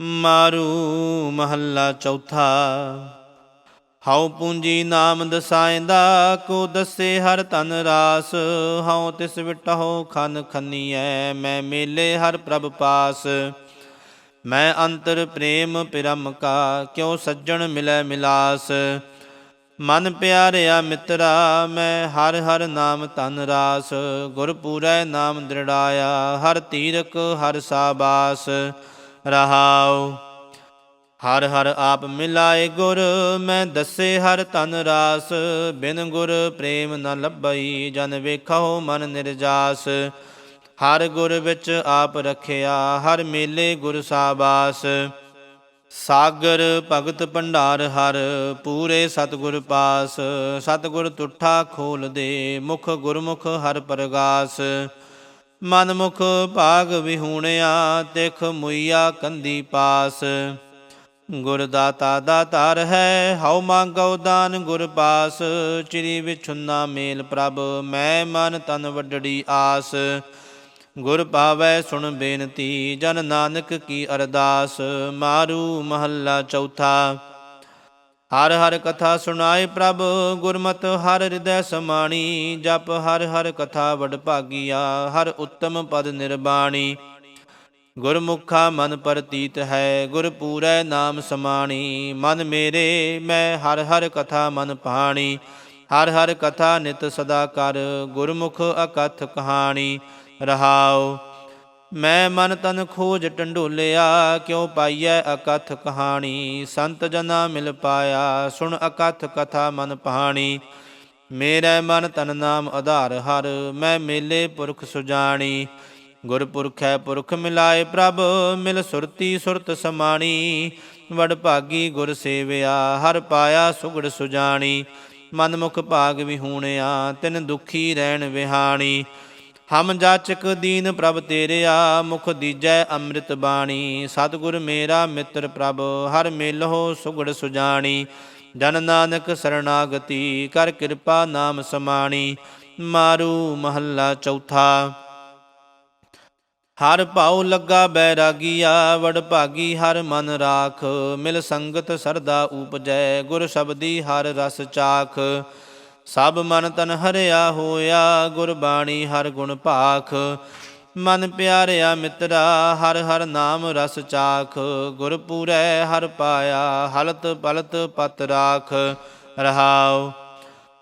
ਮਾਰੂ ਮਹੱਲਾ ਚੌਥਾ। ਹਉ ਪੂੰਜੀ ਨਾਮ ਦਸਾਇਂਦਾ, ਕੋ ਦੱਸੇ ਹਰ ਤਨ ਰਾਸ। ਹਉ ਤਿਸ ਵਿਟਹੁ ਖਨ ਖਨੀਐ, ਮੈਂ ਮੇਲੇ ਹਰ ਪ੍ਰਭ ਪਾਸ। ਮੈਂ ਅੰਤਰ ਪ੍ਰੇਮ ਪਿਰਮ ਕਾ, ਕਿਉ ਸੱਜਣ ਮਿਲੈ ਮਿਲਾਸ। ਮਨ ਪਿਆਰਿਆ ਮਿੱਤਰਾ, ਮੈਂ ਹਰ ਹਰ ਨਾਮ ਤਨ ਰਾਸ। ਗੁਰਪੂਰੈ ਨਾਮ ਦ੍ਰਿੜਾਇਆ, ਹਰ ਤੀਰਕ ਹਰ ਸਾਬਾਸ। ਰਹਾਉ। ਹਰ ਹਰ ਆਪ ਮਿਲਾਏ ਗੁਰ, ਮੈਂ ਦੱਸੇ ਹਰ ਤਨ ਰਾਸ। ਬਿਨ ਗੁਰ ਪ੍ਰੇਮ ਨ ਲੱਭਈ, ਜਨ ਵੇਖੋ ਮਨ ਨਿਰਜਾਸ। ਹਰ ਗੁਰ ਵਿੱਚ ਆਪ ਰਖਿਆ, ਹਰ ਮੇਲੇ ਗੁਰ ਸਾਬਾਸ। ਸਾਗਰ ਭਗਤ ਭੰਡਾਰ ਹਰ, ਪੂਰੇ ਸਤਿਗੁਰ ਪਾਸ। ਸਤਿਗੁਰ ਤੁਠਾ ਖੋਲ ਦੇ ਮੁਖ ਗੁਰਮੁਖ ਹਰ ਪ੍ਰਗਾਸ। ਮਨਮੁਖ ਭਾਗ ਵਿਹੂਣਿਆ, ਤਿਖ ਮੁਈਆ ਕੰਦੀ ਪਾਸ। ਗੁਰ ਦਾਤਾ ਦਾਤਾਰ ਹੈ, ਹਉ ਮੰਗਉ ਦਾਨ ਗੁਰ ਪਾਸ। ਚਿਰੀ ਵਿਛੁੰਨਾ ਮੇਲ ਪ੍ਰਭ, ਮੈਂ ਮਨ ਤਨ ਵੱਡੜੀ ਆਸ। ਗੁਰ ਪਾਵੈ ਸੁਣ ਬੇਨਤੀ, ਜਨ ਨਾਨਕ ਕੀ ਅਰਦਾਸ। ਮਾਰੂ ਮਹੱਲਾ ਚੌਥਾ। ਹਰ ਹਰ ਕਥਾ ਸੁਣਾਏ ਪ੍ਰਭ, ਗੁਰਮਤ ਹਰ ਹਿਰਦੈ ਸਮਾਣੀ, ਜਪ ਹਰ ਹਰ ਕਥਾ ਵਡ ਭਾਗੀਆ, ਹਰ ਉੱਤਮ ਪਦ ਨਿਰਬਾਣੀ। ਗੁਰਮੁਖਾ ਮਨ ਪ੍ਰਤੀਤ ਹੈ, ਗੁਰ ਪੂਰੈ ਨਾਮ ਸਮਾਣੀ। ਮਨ ਮੇਰੇ, ਮੈਂ ਹਰ ਹਰ ਕਥਾ ਮਨ ਪਾਣੀ ਹਰ ਹਰ ਕਥਾ ਨਿਤ ਸਦਾ ਕਰ, ਗੁਰਮੁਖ ਅਕਥ ਕਹਾਣੀ। ਰਹਾਓ ਮੈਂ ਮਨ ਤਨ ਖੋਜ ਟੰਡੋਲਿਆ, ਕਿਉ ਪਾਈਐ ਅਕਥ ਕਹਾਣੀ? ਸੰਤ ਜਨਾ ਮਿਲ ਪਾਇਆ, ਸੁਣ ਅਕਥ ਕਥਾ ਮਨ ਪਹਾਣੀ। ਮੇਰਾ ਮਨ ਤਨ ਨਾਮ ਆਧਾਰ ਹਰ, ਮੈਂ ਮੇਲੇ ਪੁਰਖ ਸੁਜਾਣੀ। ਗੁਰਪੁਰਖ ਹੈ ਪੁਰਖ ਮਿਲਾਏ ਪ੍ਰਭ, ਮਿਲ ਸੁਰਤੀ ਸੁਰਤ ਸਮਾਣੀ। ਵਡ ਭਾਗੀ ਗੁਰ ਸੇਵਿਆ, ਹਰ ਪਾਇਆ ਸੁਗੜ ਸੁਜਾਣੀ। ਮਨ ਮੁਖ ਭਾਗ ਵਿਹੂਣਿਆ, ਤਿਨ ਦੁਖੀ ਰਹਿਣ ਵਿਹਾਣੀ। ਹਮ ਜਾਚਕ ਦੀਨ ਪ੍ਰਭ ਤੇਰਿਆ, ਮੁਖ ਦੀਜੈ ਅੰਮ੍ਰਿਤ ਬਾਣੀ। ਸਤਿਗੁਰ ਮੇਰਾ ਮਿੱਤਰ ਪ੍ਰਭ, ਹਰ ਮਿਲਹੁ ਸੁਗੜ ਸੁਜਾਣੀ। ਜਨ ਨਾਨਕ ਸਰਣਾਗਤੀ, ਕਰ ਕਿਰਪਾ ਨਾਮ ਸਮਾਣੀ। ਮਾਰੂ ਮਹੱਲਾ ਚੌਥਾ। ਹਰ ਭਾਉ ਲੱਗਾ ਬੈਰਾਗੀਆ, ਵਡ ਭਾਗੀ ਹਰ ਮਨ ਰਾਖ। ਮਿਲ ਸੰਗਤ ਸਰਦਾ ਉਪਜੈ, ਗੁਰ ਸ਼ਬਦੀ ਹਰ ਰਸ ਚਾਖ। ਸਭ ਮਨ ਤਨ ਹਰਿਆ ਹੋਇਆ, ਗੁਰਬਾਣੀ ਹਰ ਗੁਣ ਭਾਖ। ਮਨ ਪਿਆਰਿਆ ਮਿੱਤਰਾ, ਹਰ ਹਰ ਨਾਮ ਰਸ ਚਾਖ। ਗੁਰਪੂਰੈ ਹਰ ਪਾਇਆ, ਹਲਤ ਪਲਤ ਪਤ ਰਾਖ। ਰਹਾਉ,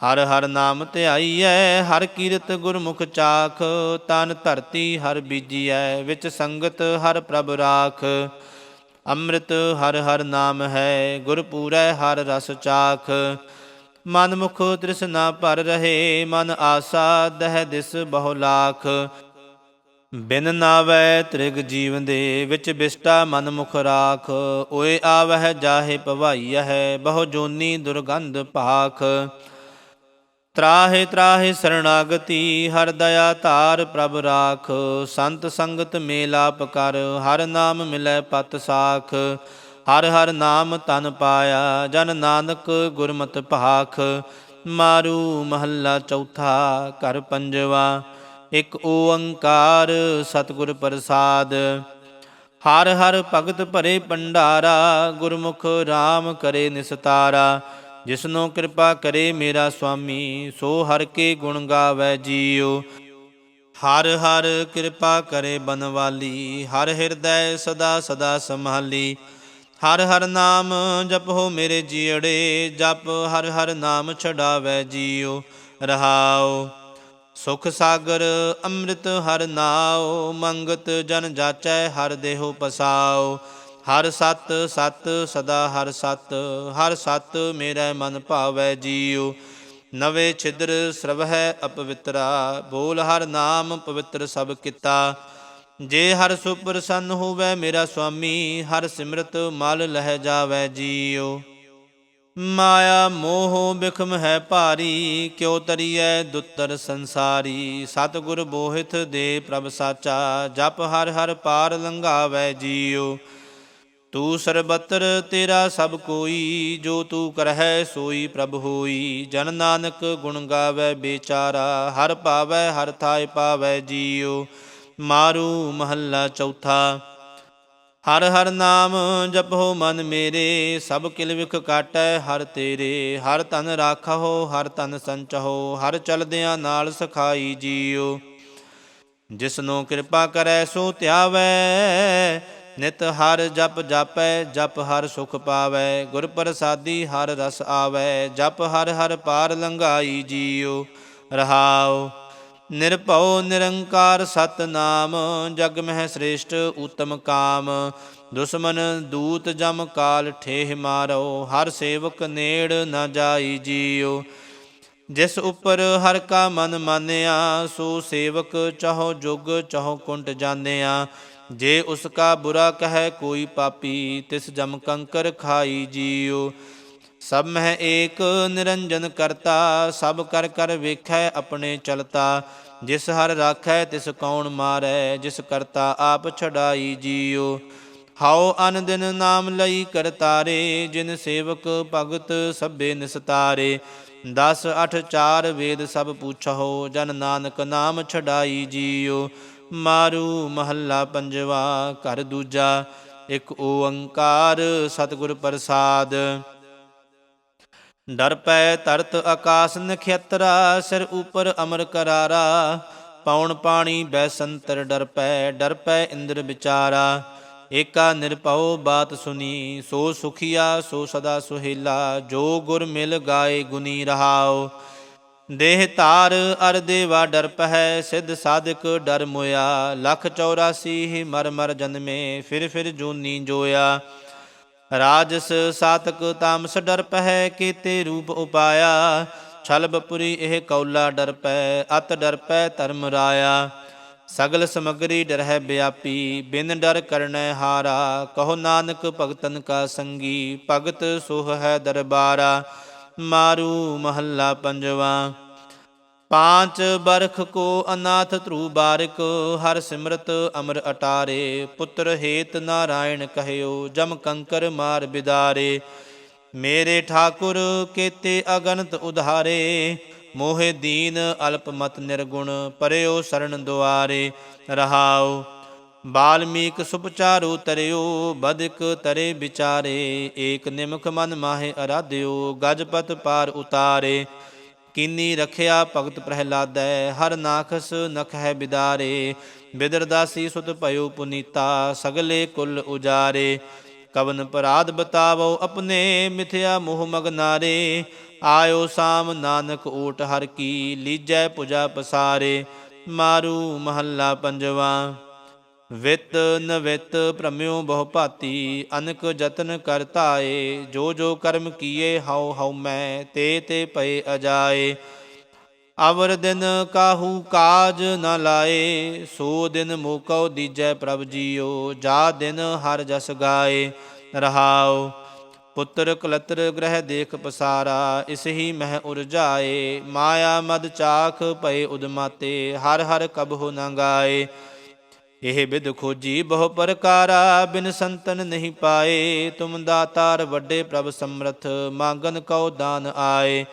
ਹਰ ਹਰ ਨਾਮ ਧਿਆਈਐ, ਹਰ ਕੀਰਤ ਗੁਰਮੁਖ ਚਾਖ। ਤਨ ਧਰਤੀ ਹਰ ਬੀਜੀਐ, ਵਿੱਚ ਸੰਗਤ ਹਰ ਪ੍ਰਭ ਰਾਖ। ਅੰਮ੍ਰਿਤ ਹਰ ਹਰ ਨਾਮ ਹੈ ਗੁਰਪੂਰੈ ਹਰ ਰਸ ਚਾਖ। ਮਨ ਮੁਖ ਤ੍ਰਿਸ਼ਨਾ ਭਰ ਰਹੇ, ਮਨ ਆਸਾ ਦਹਿ ਦਿਸ ਬਹੁ ਲਾਖ। ਬਿਨ ਨਾਵੈ ਤ੍ਰਿਗ ਜੀਵਨ ਦੇ ਵਿੱਚ ਬਿਸਟਾ ਮਨ ਮੁਖ ਰਾਖ। ਓਏ ਆਵਹਿ ਜਾਹੇ ਭਵਾਈਐ ਬਹੁ ਜੋਨੀ ਦੁਰਗੰਧ ਭਾਖ ਤਰਾਹੇ ਤਰਾਹੇ ਸਰਣਾਗਤੀ, ਹਰ ਦਇਆ ਧਾਰ ਪ੍ਰਭ ਰਾਖ। ਸੰਤ ਸੰਗਤ ਮੇਲਾਪ ਕਰ ਹਰ ਨਾਮ ਮਿਲੈ ਪਤ ਸਾਖ। ਹਰ ਹਰ ਨਾਮ ਤਨ ਪਾਇਆ, ਜਨ ਨਾਨਕ ਗੁਰਮਤਿ ਭਾਖ। ਮਾਰੂ ਮਹੱਲਾ ਚੌਥਾ, ਘਰ ਪੰਜਵਾ, ਇੱਕ ਓੰਕਾਰ ਸਤਿਗੁਰ ਪ੍ਰਸਾਦ। ਹਰ ਹਰ ਭਗਤ ਭਰੇ ਪੰਡਾਰਾ ਗੁਰਮੁਖ RAM ਕਰੇ ਨਿਸਤਾਰਾ। ਜਿਸਨੋ ਕਿਰਪਾ ਕਰੇ ਮੇਰਾ ਸੁਆਮੀ ਸੋ ਹਰ ਕੇ ਗੁਣ ਗਾਵੇ ਜੀਉ। ਹਰ ਹਰ ਕਿਰਪਾ ਕਰੇ ਬਨਵਾਲੀ, ਹਰ ਹਿਰਦੈ ਸਦਾ ਸਦਾ ਸੰਭਾਲੀ। ਹਰ ਹਰ ਨਾਮ ਜਪੋ ਮੇਰੇ ਜੀੜੇ, ਜਪ ਹਰ ਹਰ ਨਾਮ ਛਡਾਵੇ ਜੀਉ ਰਹਾਓ ਸੁਖ ਸਾਗਰ ਅੰਮ੍ਰਿਤ ਹਰ ਨਾਉ, ਮੰਗਤ ਜਨ ਜਾਚੈ ਹਰ ਦੇਹੋ ਪਸਾਉ। ਹਰ ਸਤ ਸਤ ਸਦਾ ਹਰ ਸਤ ਹਰ ਸਤ ਮੇਰਾ ਮਨ ਭਾਵੈ ਜੀਉ। ਨਵੇ ਛਿਦਰ ਸਰਵਹਿ ਅਪਵਿੱਤਰਾ, ਬੋਲ ਹਰ ਨਾਮ ਪਵਿੱਤਰ ਸਭ ਕੀਤਾ। ਜੇ ਹਰ ਸੁਪਰਸੰਨ ਹੋਵੇ ਮੇਰਾ ਸੁਆਮੀ ਹਰ ਸਿਮਰਤ ਮਲ ਲਹਿ ਜਾਵੇ ਜੀਉ। ਮਾਇਆ ਮੋਹ ਬਿਖਮ ਹੈ ਭਾਰੀ, ਕਿਉ ਤਰੀਐ ਦੁੱਤਰ ਸੰਸਾਰੀ। ਸਤਿਗੁਰ ਬੋਹਿਤ ਦੇ ਪ੍ਰਭ ਸਾਚਾ, ਜਪ ਹਰ ਹਰ ਪਾਰ ਲੰਘਾਵੇ ਜੀਉ। ਤੂੰ ਸਰਬਤਰ ਤੇਰਾ ਸਭ ਕੋਈ, ਜੋ ਤੂੰ ਕਰਹਿ ਸੋਈ ਪ੍ਰਭ ਹੋਈ। ਜਨ ਨਾਨਕ ਗੁਣ ਗਾਵੇ ਬੇਚਾਰਾ, ਹਰ ਪਾਵੈ ਹਰ ਥਾਇ ਪਾਵੈ ਜੀਉ। ਮਾਰੂ ਮਹੱਲਾ ਚੌਥਾ। ਹਰ ਹਰ ਨਾਮ ਜਪੋ ਮਨ ਮੇਰੇ, ਸਭ ਕਿਲ ਵਿਖ ਕਾਟੈ ਹਰ ਤੇਰੇ। ਹਰ ਤਨ ਰਾਖਹੁ, ਹਰ ਤਨ ਸੰਚਹੁ, ਹਰ ਚਲਦਿਆਂ ਨਾਲ ਸਖਾਈ ਜੀਓ। ਜਿਸਨੂੰ ਕਿਰਪਾ ਕਰੈ ਸੋ ਧਿਆਵੈ, ਨਿਤ ਹਰ ਜਪ ਜਾਪੈ, ਜਪ ਹਰ ਸੁਖ ਪਾਵੈ। ਗੁਰ ਪ੍ਰਸਾਦੀ ਹਰ ਰਸ ਆਵੈ, ਜਪ ਹਰ ਹਰ ਪਾਰ ਲੰਘਾਈ ਜੀਓ। ਰਹਾਓ ਨਿਰਭਉ ਨਿਰੰਕਾਰ ਸਤਨਾਮ, ਜਗ ਮਹਿ ਸ੍ਰੇਸ਼ਟ ਉਤਮ ਕਾਮ। ਦੁਸ਼ਮਨ ਦੂਤ ਜਮ ਕਾਲ ਠੇਹ ਮਾਰੋ, ਹਰ ਸੇਵਕ ਨੇੜ ਨ ਜਾਈ ਜੀਉ ਜਿਸ ਉਪਰ ਹਰ ਕਾ ਮਨ ਮਾਨਿਆ, ਸੋ ਸੇਵਕ ਚਾਹੋ ਜੁਗ ਚਾਹੋ ਕੁੰਟ ਜਾਣਿਆ। ਜੇ ਉਸ ਕਾ ਬੁਰਾ ਕਹੈ ਕੋਈ ਪਾਪੀ, ਤਿਸ ਜਮ ਕੰਕਰ ਖਾਈ ਜੀਉ ਸਭ ਮਹਿ ਏਕ ਨਿਰੰਜਨ ਕਰਤਾ, ਸਭ ਕਰ ਕਰ ਵੇਖੈ ਆਪਣੇ ਚਲਤਾ। ਜਿਸ ਹਰ ਰਾਖੈ ਤਿਸ ਕੌਣ ਮਾਰੈ, ਜਿਸ ਕਰਤਾ ਆਪ ਛਡਾਈ ਜੀਉ। ਹਾਉ ਅਨ ਦਿਨ ਨਾਮ ਲਈ ਕਰਤਾਰੇ ਜਿਨ ਸੇਵਕ ਭਗਤ ਸਭੇ ਨਿਸਤਾਰੇ। 10 8 4 ਵੇਦ ਸਭ ਪੁੱਛੋ ਜਨ ਨਾਨਕ ਨਾਮ ਛਡਾਈ ਜੀਉ। ਮਾਰੂ ਮਹੱਲਾ ਪੰਜਵਾ, ਘਰ ਦੂਜਾ, ਇੱਕ ਓੰਕਾਰ ਸਤਿਗੁਰ ਪ੍ਰਸਾਦ। ਡਰ ਪੈ ਤਰਤ ਆਕਾਸ ਨਖੇਤਰਾ, ਸਿਰ ਉਪਰ ਅਮਰ ਕਰਾਰਾ। ਪੌਣ ਪਾਣੀ ਬੈਸੰਤਰ ਡਰ ਪੈ ਡਰ ਪੈ ਇੰਦਰ ਵਿਚਾਰਾ। ਏਕਾ ਨਿਰਭਉ ਬਾਤ ਸੁਨੀ, ਸੋ ਸੁਖੀਆ, ਸੋ ਸਦਾ ਸੁਹੇਲਾ। ਜੋ ਗੁਰ ਮਿਲ ਗਾਏ ਗੁਨੀ ਰਹਾਓ ਦੇਹ ਧਾਰ ਅਰ ਦੇਵਾ ਡਰ ਪਹਿ, ਸਿੱਧ ਸਾਧਕ ਡਰ ਮੋਇਆ। ਲਖ 84 ਹੀ ਮਰ ਮਰ ਜਨਮੇ, ਫਿਰ ਫਿਰ ਜੂਨੀ ਜੋਇਆ। ਰਾਜਸ ਸਾਤਕ ਤਾਮਸ ਡਰ ਪਹਿ ਕੀਤੇ ਰੂਪ ਉਪਾਇਆ ਛਲਬਪੁਰੀ ਇਹ ਕੌਲਾ ਡਰਪੈ ਅਤ ਡਰ ਧਰਮ ਰਾਇਆ। ਸਗਲ ਸਮਗਰੀ ਡਰਹਿ ਬਿਆਪੀ, ਬਿਨ ਡਰ ਕਰਨੈ ਹਾਰਾ। ਕਹੋ ਨਾਨਕ ਭਗਤਨ ਕਾ ਸੰਗੀ, ਭਗਤ ਸੁਹ ਹੈ ਦਰਬਾਰਾ। ਮਾਰੂ ਮਹੱਲਾ ਪੰਜਵਾ। ਪਾਂਚ ਬਰਖ ਕੋ ਅਨਾਥ ਧਰੂ ਬਾਰਿਕ ਹਰ ਸਿਮਰਤ ਅਮਰ ਅਟਾਰੇ ਪੁੱਤਰ ਹੇਤ ਨਾਰਾਇਣ ਕਹਿਓ ਜਮ ਕੰਕਰ ਮਾਰ ਬਿਦਾਰੇ ਮੇਰੇ ਠਾਕੁਰ ਕੇਤੇ ਅਗਨਤ ਉਧਾਰੇ ਮੋਹਿ ਦੀਨ ਅਲਪ ਮਤ ਨਿਰਗੁਣ ਪਰਿਓ ਸਰਣ ਦੁਆਰੇ ਰਹਾਉ ਬਾਲਮੀਕ ਸੁਪਚਾਰੂ ਤਰਿਓ ਬਦਕ ਤਰੇ ਵਿਚਾਰੇ ਏਕ ਨਿਮਖ ਮਨ ਮਾਹੇ ਅਰਾਧਿਓ ਗਜਪਤ ਪਾਰ ਉਤਾਰੇ ਕੀਨੀ ਰਖਿਆ ਭਗਤ ਪ੍ਰਹਿਲਾਦੈ, ਹਰ ਨਾਖਸ ਨਖ ਹੈ ਬਿਦਾਰੇ ਬਿਦਰਦਾਸੀ ਸੁਤ ਭਇਓ ਪੁਨੀਤਾ, ਸਗਲੇ ਕੁਲ ਉਜਾਰੇ। ਕਵਨ ਪਰਾਧ ਬਤਾਵੋ ਆਪਣੇ ਮਿਥਿਆ ਮੋਹ ਮਗਨਾਰੇ ਆਇਓ ਸਾਮ ਨਾਨਕ ਓਟ ਹਰ ਕੀ, ਲੀਜੈ ਪੁਜਾ ਪਸਾਰੇ। ਮਾਰੂ ਮਹੱਲਾ ਪੰਜਵਾ। ਵਿਤ ਨਵਿਤ ਭ੍ਰਮਿਓ ਬਹੁ ਭਾਤੀ, ਅਨਕ ਯਤਨ ਕਰਤਾਏ ਜੋ ਜੋ ਕਰਮ ਕੀਏ ਹਉ ਹਉ ਮੈਂ, ਤੇ ਤੇ ਪਏ ਅਜਾਏ। ਅਵਰ ਦਿਨ ਕਾਹੂ ਕਾਜ ਨ ਲਾਏ, ਸੋ ਦਿਨ ਮੋਕਉ ਦੀਜੈ ਪ੍ਰਭ ਜੀਓ, ਜਾ ਦਿਨ ਹਰ ਜਸ ਗਾਏ। ਰਹਾਉ, ਪੁੱਤਰ ਕਲਤਰ ਗ੍ਰਹਿ ਦੇਖ ਪਸਾਰਾ, ਇਸ ਹੀ ਮਹਿ ਉਰਜਾਏ। ਮਾਇਆ ਮਦ ਚਾਖ ਪਏ ਉਦਮਾਤੇ, ਹਰ ਹਰ ਕਬਹੁ ਨ ਗਾਏ। ਇਹ ਬਿਦ ਖੋਜੀ ਬਹੁ ਪ੍ਰਕਾਰਾ, ਬਿਨ ਸੰਤਨ ਨਹੀਂ ਪਾਏ। ਤੁਮ ਦਾਤਾਰ ਵੱਡੇ ਪ੍ਰਭ ਸਮਰਥ, ਮੰਗਨ ਕਉ ਦਾਨ ਆਏ।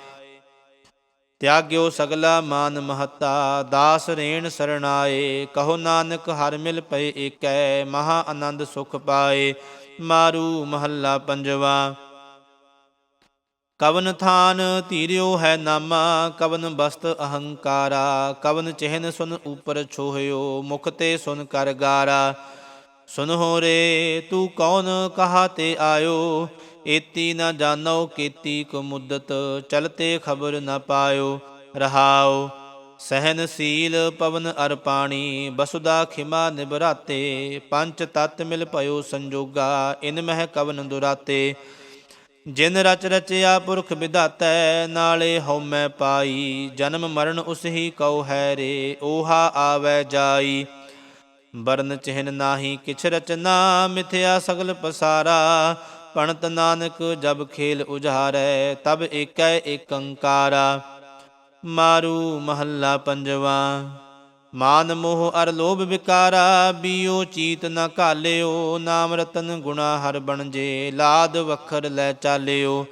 ਤਿਆਗਿਓ ਸਗਲਾ ਮਾਨ ਮਹਤਾ, ਦਾਸ ਰੇਣ ਸਰਣਾਏ ਕਹੋ ਨਾਨਕ, ਹਰ ਮਿਲ ਪਏ ਏਕੈ, ਮਹਾ ਆਨੰਦ ਸੁਖ ਪਾਏ। ਮਾਰੂ ਮਹੱਲਾ ਪੰਜਵਾ। ਕਵਨ ਥਾਨ ਧੀਰਿਓ ਹੈ ਨਾਮਾ, ਕਵਨ ਬਸਤ ਅਹੰਕਾਰਾ, ਕਵਨ ਚਿਹਨ ਸੁਨ ਉਪਰ ਛੋਹਿਓ, ਮੁਖ ਤੇ ਸੁਨ ਕਰ ਗਾਰਾ। ਸੁਨ ਹੋ ਰੇ, ਤੂੰ ਕੌਣ ਕਹਾ ਤੇ ਆਇਓ, ਏਤੀ ਨ ਜਾਣੋ ਕੀਤੀ ਕੁ ਮੁਦਤ ਚਲਤੇ ਖਬਰ ਨ ਪਾਇਓ, ਰਹਾਓ। ਸਹਿਨਸ਼ੀਲ ਪਵਨ ਅਰ ਪਾਣੀ, ਬਸੁਦਾ ਖਿਮਾ ਨਿਬਰਾਤੇ ਪੰਚ ਤਤ ਮਿਲ ਭਇਓ ਸੰਜੋਗਾ, ਇਨ ਮਹਿ ਕਵਨ ਦੁਰਾਤੇ। ਜਿਨ ਰਚ ਰਚਿਆ ਪੁਰਖ ਵਿਧਾਤੈ, ਨਾਲੇ ਹਉਮੈ ਪਾਈ। ਜਨਮ ਮਰਨ ਉਸਹੀ ਕਉ ਹੈ ਰੇ, ਓਹਾ ਆਵੈ ਜਾਈ। ਬਰਨ ਚਿਹਨ ਨਾਹੀ ਕਿਛ ਰਚਨਾ, ਮਿਥਿਆ ਸਗਲ ਪਸਾਰਾ। ਪਣਤ ਨਾਨਕ ਜਬ ਖੇਲ ਉਝਾਰੈ ਤਬ ਏਕੈ ਏਕੰਕਾਰਾ। ਮਾਰੂ ਮਹੱਲਾ ਪੰਜਵਾ। ਮਾਨ ਮੋਹ ਅਰ ਲੋਭ ਵਿਕਾਰਾ, ਬਿਓ ਚੀਤ ਨ ਘਾਲਿਓ, ਨਾਮ ਰਤਨ ਗੁਣਾ ਹਰ ਬਣਜੇ ਲਾਦ ਵਖਰ ਲੈ ਚਾਲਿਓ।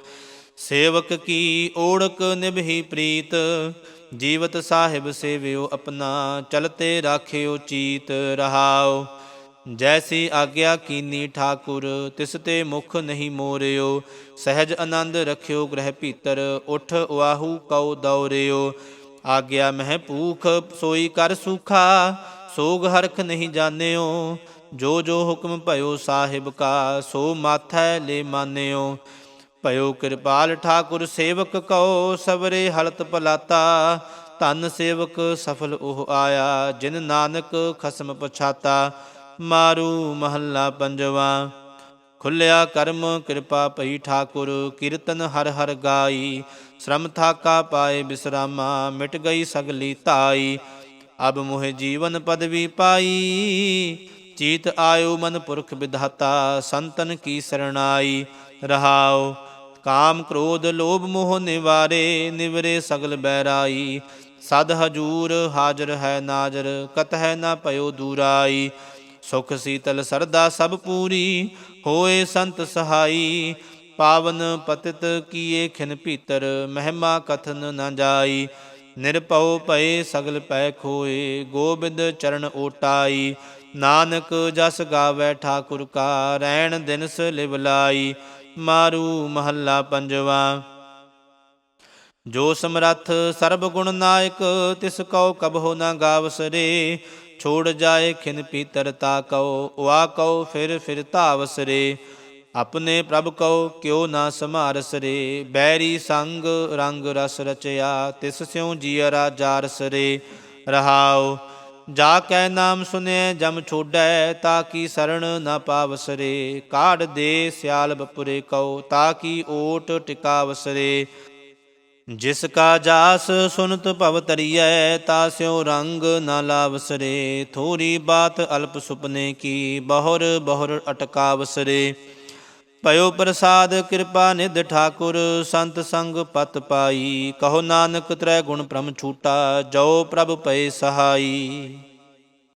ਸੇਵਕ ਕੀ ਓੜਕ ਨਿਭੀ ਪ੍ਰੀਤ, ਜੀਵਤ ਸਾਹਿਬ ਸੇਵਿਓ ਆਪਣਾ, ਚਲਤੇ ਰਾਖਿਓ ਚੀਤ ਰਹਾਓ। ਜੈਸੀ ਆਗਿਆ ਕੀਨੀ ਠਾਕੁਰ, ਤਿਸ ਤੇ ਮੁਖ ਨਹੀਂ ਮੋਰਿਓ। ਸਹਿਜ ਆਨੰਦ ਰਖਿਓ ਗ੍ਰਹਿ ਭੀਤਰ, ਉਠ ਵਾਹੂ ਕਉ ਦੌਰਿਓ। ਆਗਿਆ ਮਹਿ ਭੂਖ, ਸੋਈ ਕਰ ਸੂਖਾ, ਸੋਗ ਹਰਖ ਨਹੀਂ ਜਾਣਿਓ। ਜੋ ਜੋ ਹੁਕਮ ਭਇਓ ਸਾਹਿਬ ਕਾ, ਸੋ ਮਾਥੈ ਲੈ ਮਾਨਿਓ। ਭਇਓ ਕਿਰਪਾਲ ਠਾਕੁਰ ਸੇਵਕ ਕਉ ਸਬਰੇ ਹਲਤ ਪਲਾਤਾ। ਧੰਨ ਸੇਵਕ ਸਫਲ ਉਹ ਆਇਆ, ਜਿਨ ਨਾਨਕ ਖਸਮ ਪਛਾਤਾ। ਮਾਰੂ ਮਹੱਲਾ ਪੰਜਵਾ। ਖੁੱਲਿਆ ਕਰਮ ਕਿਰਪਾ ਭਈ ਠਾਕੁਰ, ਕੀਰਤਨ ਹਰ ਹਰ ਗਾਈ। ਸ਼ਰਮ ਥਾਕਾ ਪਾਏ, ਬਿਸਰਾਮਾ ਮਿਟ ਗਈ ਸਗਲੀ ਧਾਈ ਅਬ ਮੋਹਿ ਜੀਵਨ ਪਦਵੀ ਪਾਈ। ਚੀਤ ਆਇਓ ਮਨ ਪੁਰਖ ਵਿਧਾਤਾ, ਸੰਤਨ ਕੀ ਸਰਣਾਈ। ਰਹਾਉ ਕਾਮ ਕ੍ਰੋਧ ਲੋਭ ਮੋਹ ਨਿਵਾਰੇ, ਨਿਵਰੇ ਸਗਲ ਬੈਰਾਈ ਸਦ ਹਜੂਰ ਹਾਜ਼ਰ ਹੈ ਨਾਜ਼ਰ ਕਤ ਹੈ ਨਾ ਭਇਓ ਦੂਰਾਈ। ਸੁਖ ਸੀਤਲ ਸਰਦਾ ਸਭ ਪੂਰੀ, ਹੋਏ ਸੰਤ ਸਹਾਈ। ਪਾਵਨ ਪਤਿਤ ਕੀਏ ਖਿਨ ਭੀਤਰ, ਮਹਿਮਾ ਕਥਨ ਨ ਜਾਈ। ਨਿਰਭਉ ਭਏ ਸਗਲ ਪੈ ਖੋਏ, ਗੋਬਿੰਦ ਚਰਨ ਓਟਾਈ। ਨਾਨਕ ਜਸ ਗਾਵੇ ਠਾਕੁਰ ਕਾ, ਰੈਣ ਦਿਨਸ ਲਿਵ ਲਾਈ। ਮਾਰੂ ਮਹੱਲਾ ਪੰਜਵਾ। ਜੋ ਸਮਰੱਥ ਸਰਬ ਗੁਣ ਨਾਇਕ, ਤਿਸ ਕਉ ਕਬਹੁ ਨਾ ਗਾਵਸਰੇ ਛੋੜ ਜਾਏ ਖਿਨ ਪੀਤਰ ਤਾ ਕਉ ਵਾ ਕਉ ਫਿਰ ਫਿਰ ਧਾਵਸਰੇ ਆਪਣੇ ਪ੍ਰਭ ਕਉ, ਕਿਉ ਨਾ ਸਮਾਰਸ ਰੇ। ਬੈਰੀ ਸੰਗ ਰੰਗ ਰਸ ਰਚਿਆ, ਤਿਸ ਸਿਉ ਜੀਅਰਾ ਜਾਰਸ ਰੇ। ਰਹਾਉ, ਜਾ ਕੈ ਨਾਮ ਸੁਨੈ, ਜਮ ਛੋੜੈ ਤਾ ਕੀ ਸਰਣ ਨਾ ਪਾਵਸਰੇ ਕਾੜ ਦੇ ਸਿਆਲ ਬਪੁਰੇ ਕਉ, ਤਾ ਕੀ ਓਟ ਟਿਕਾਵਸਰੇ ਜਿਸ ਕਾ ਜਾਸ ਸੁਨਤ ਭਵ ਤਰੀਐ ਤਾ ਸਿਉ ਰੰਗ ਨਾ ਲਾਵਸਰੇ ਥੋਰੀ ਬਾਤ ਅਲਪ ਸੁਪਨੇ ਕੀ, ਬਹੁਰ ਬਹੁਰ ਅਟਕਾਵਸਰੇ ਭਇਓ ਪ੍ਰਸਾਦ, ਕਿਰਪਾ ਨਿਧ ਠਾਕੁਰ, ਸੰਤ ਸੰਗ ਪਤ ਪਾਈ। ਕਹੋ ਨਾਨਕ, ਤ੍ਰੈ ਗੁਣ ਪ੍ਰਮ ਛੂਟਾ ਜੋ ਪ੍ਰਭ ਪਏ ਸਹਾਈ।